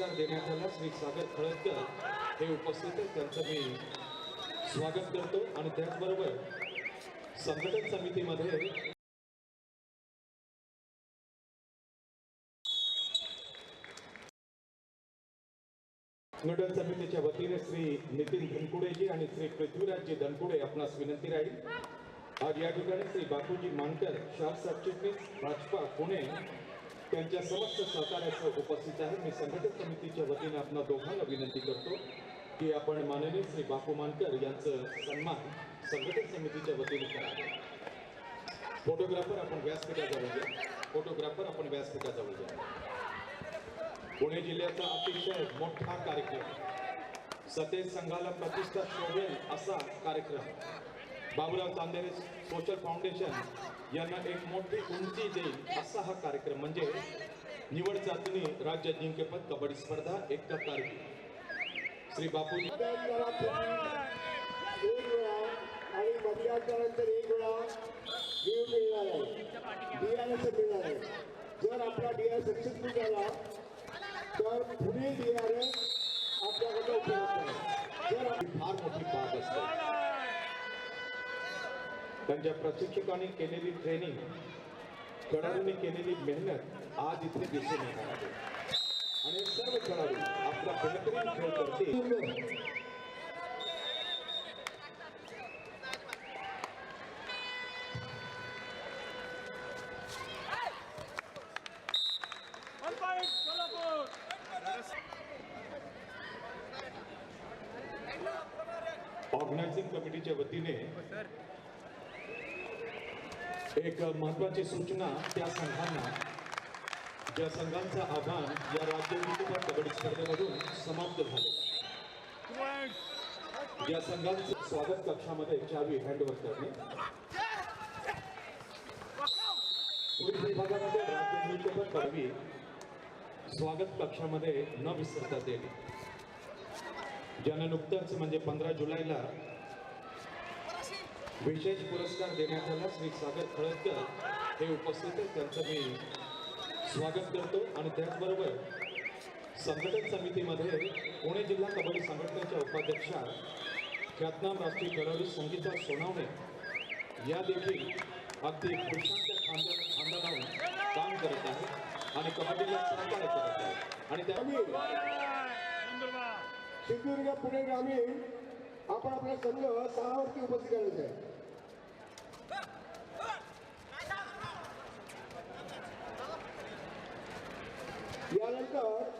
पुरस्कार देण्यात आला श्री सागर खळदकर हे उपस्थित आहेत त्यांचं मी स्वागत करतो आणि त्याचबरोबर संघटन समितीमध्ये संघटन समितीच्या वतीने श्री नितीन धनकुडेजी आणि श्री पृथ्वीराजजी धनकुडे आपणास विनंती राहील. आज या ठिकाणी श्री बापूजी मानकर शहर सरचिटणीस भाजपा पुणे त्यांच्या समस्त सहकार्यासह उपस्थित आहे. मी संघटन समितीच्या वतीने आपणा दोघांना विनंती करतो की आपण माननीय श्री बापू मानकर यांचं सन्मान संघटन समितीच्या वतीने करावे. फोटोग्राफर आपण व्यासपीठाजवळ घ्या. फोटोग्राफर आपण व्यासपीठाजवळ घ्या. पुणे जिल्ह्याचा अतिशय मोठा कार्यक्रम. सतेज संघाला प्रतिष्ठा शोधेल असा कार्यक्रम. बाबुराव चांदेरे सोशल फाउंडेशन यांना एक मोठी उंची देईल असा हा कार्यक्रम. म्हणजे निवड चाचणी राज्य जिंकेपद कबड्डी स्पर्धा एक तारखे. श्री बापूजी. एक वेळा आणि मतदानानंतर एक वेळा लीव मिळणार आहे डीआरएस मिळणार आहे जर आपला डीआर सक्सेसफुल झाला तर पुणे डीआरएस आपल्याकडे उपलब्ध आहे जर फार मोठी बाब असते. त्यांच्या प्रशिक्षकांनी केलेली ट्रेनिंग खेळाडूंनी केलेली मेहनत आज इथे दिसून येणार आहे. आणि सर्व खेळाडू आपला बेहतरीन खेळ करतील. ऑर्गनायझिंग कमिटीच्या वतीने एक महत्वाची सूचना त्या संघांना. ज्या संघांचं आव्हान या राज्य विजेता कबड्डी स्पर्धेमधून समाप्त झालं. या संघांचं स्वागत कक्षामध्ये चावी हँडओव्हर करणे. पुढील विभागामध्ये राज्य विजेतेपद पदवी स्वागत कक्षामध्ये न विसरता देणे. ज्यांना नुकतंच म्हणजे पंधरा जुलैला विशेष पुरस्कार देण्यात आला श्री सागर खळदकर हे उपस्थित आहेत. त्यांचं मी स्वागत करतो आणि त्याचबरोबर संघटन समितीमध्ये पुणे जिल्हा कबड्डी संघटनेच्या उपाध्यक्षा ख्यातनाम राष्ट्रीय खेळाडू संगीता सोनावणे या देखील अगदी पुरुषांच्या खांद्या काम करत आहेत आणि कबड्डीला सहकार्य करत आहेत. आणि त्या ग्रामीण Nandurbar. सिंधुदुर्ग पुणे ग्रामीण आपण आपला संघ सहावरती उपस्थित करायचा आहे. यानंतर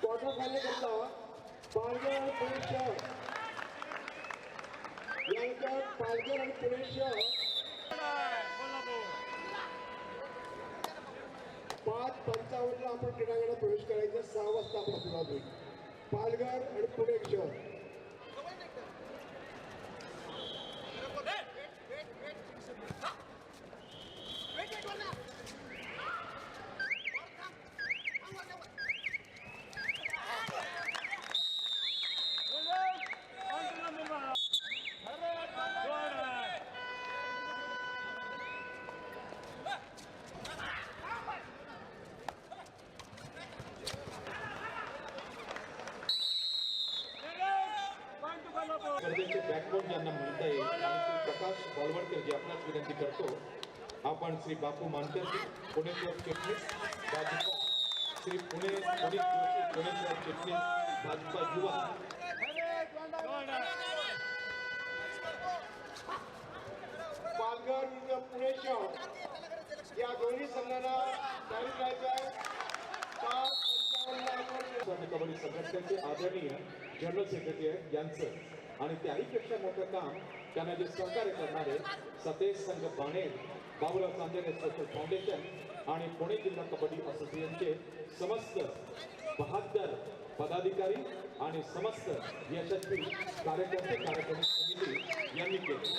क्वार्टर फायनल करता पालघर आणि पुणे शहर यांच्यात पालघर आणि पुणे शहर पाच पंचावन्नला आपण क्रीडांगणात प्रवेश करायचा सहा वाजता आपण सुरुवात होईल पालघर आणि पुणे शहर. बॅकबोर्ड ज्यांना म्हणता श्री प्रकाश बालवडकर जी आपणास विनंती करतो श्री बापू भाजपा श्री पुणे पुणे चिटणीस भाजपा युवा पालघर पुणे शहर या दोन्ही संघांना जाहीर करायचं आहे कबड्डी संघटनेचे आदरणीय जनरल सेक्रेटरी आहेत यांचं आणि त्याहीपेक्षा मोठं काम त्यांना जे सहकार्य करणारे सतेज संघ बाणेर बाबुराव चांदेरे सोशल फाउंडेशन आणि पुणे जिल्हा कबड्डी असोसिएशनचे समस्त बहात्तर पदाधिकारी आणि समस्त यशस्वी कार्यकर्ते कार्यक्रम समिती यांनी केले.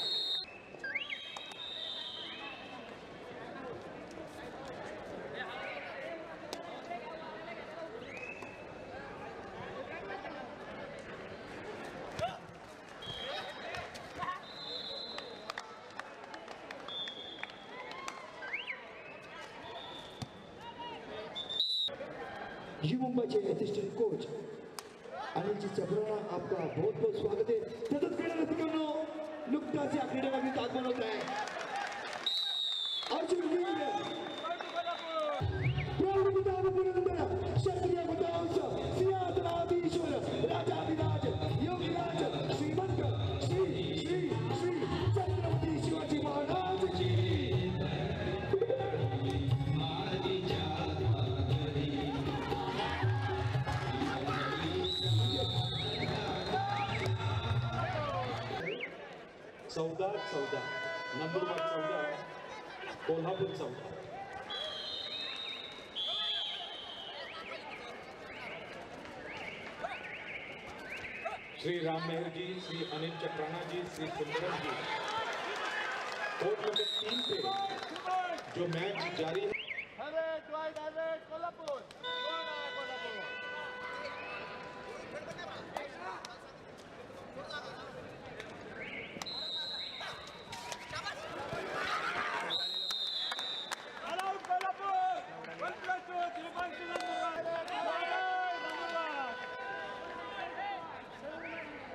यू मुंबई के असिस्टेंट कोच अनिल जी चबराना आपका बहुत बहुत स्वागत है सतत क्रीडा रसिकांनो नुकताच या क्रीडा आम्ही आगमन होत आहे. अर्जुन वीर चौदा. चौदा नंदुरबार चौदा. कोल्हापूर चौदा. श्री राम मेहरजी श्री अनिल चक्राणाजी श्री सुंदरम जी कोर्ट नंबर तीन पे जो मैच जारी है।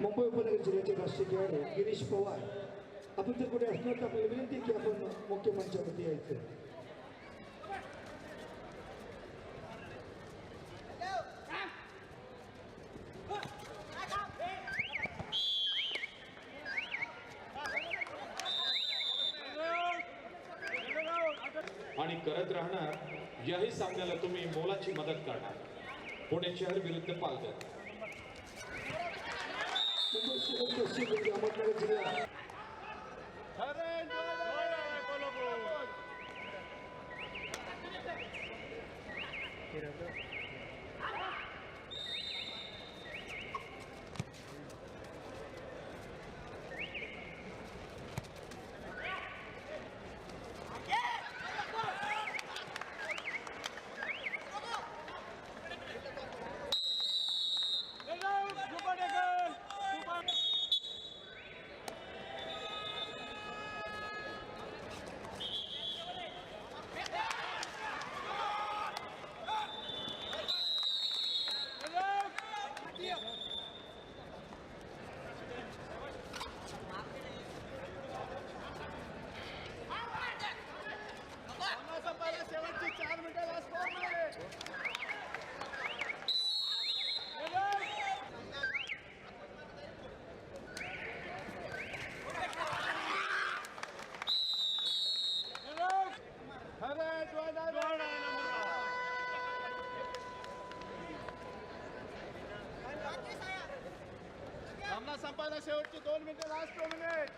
मुंबई उपनगर जिल्ह्याचे राष्ट्रीय खेळाडू गिरीश पवार. आपण जर कुठे असणार तर आपल्याला विनंती की आपण मुख्य मंचावरती यायचं. आणि करत राहणार याही सामन्याला तुम्ही मोलाची मदत करणार. पुणे शहर विरुद्ध पालघर. मुंबई शहर पश्चिम म्हणजे अहमदनगर जिल्हा Harvard, Goal आहे Kolhapur. Goal out. Super Eagle. Super. Goal out. सामना संपायला शेवटची चार मिनिटं लास्ट फोर मिनिट सामना संपायला शेवटची दोन मिनिटं लास्ट दोन मिनिट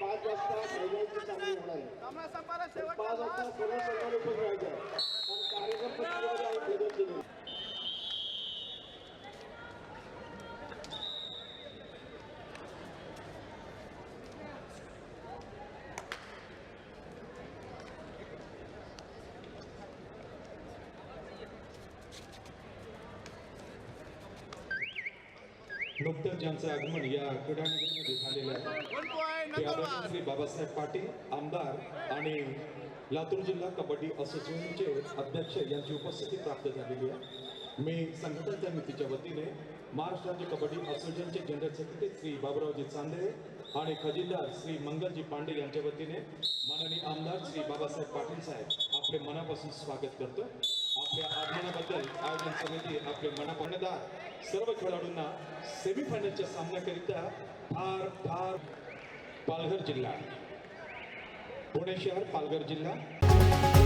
पाच वाजता मैदानाची सामने होणार आहे सामना संपायला पाच वाजता सर्व संघाने उपस्थित राहायचं आहे कार्यक्रम नुकतंच ज्यांचं आगमन या क्रीडानगरीमध्ये झालेलं आहे ते. आदरणीय श्री बाबासाहेब पाटील आमदार आणि लातूर जिल्हा कबड्डी असोसिएशनचे अध्यक्ष यांची उपस्थिती प्राप्त झालेली आहे मी संघटन समितीच्या वतीने महाराष्ट्र राज्य कबड्डी असोसिएशनचे जनरल सेक्रेटरी श्री बाबुरावजी चांदळे आणि खजिनदार श्री मंगलजी पांडे यांच्या वतीने माननीय आमदार श्री बाबासाहेब पाटील साहेब आपले मनापासून स्वागत करतो आपल्या आगमनाबद्दल आयोजन समिती आपले मनापासूनदार सर्व खेळाडूंना सेमीफायनलच्या सामन्याकरिता फार फार पालघर जिल्हा. पुणे शहर पालघर जिल्हा.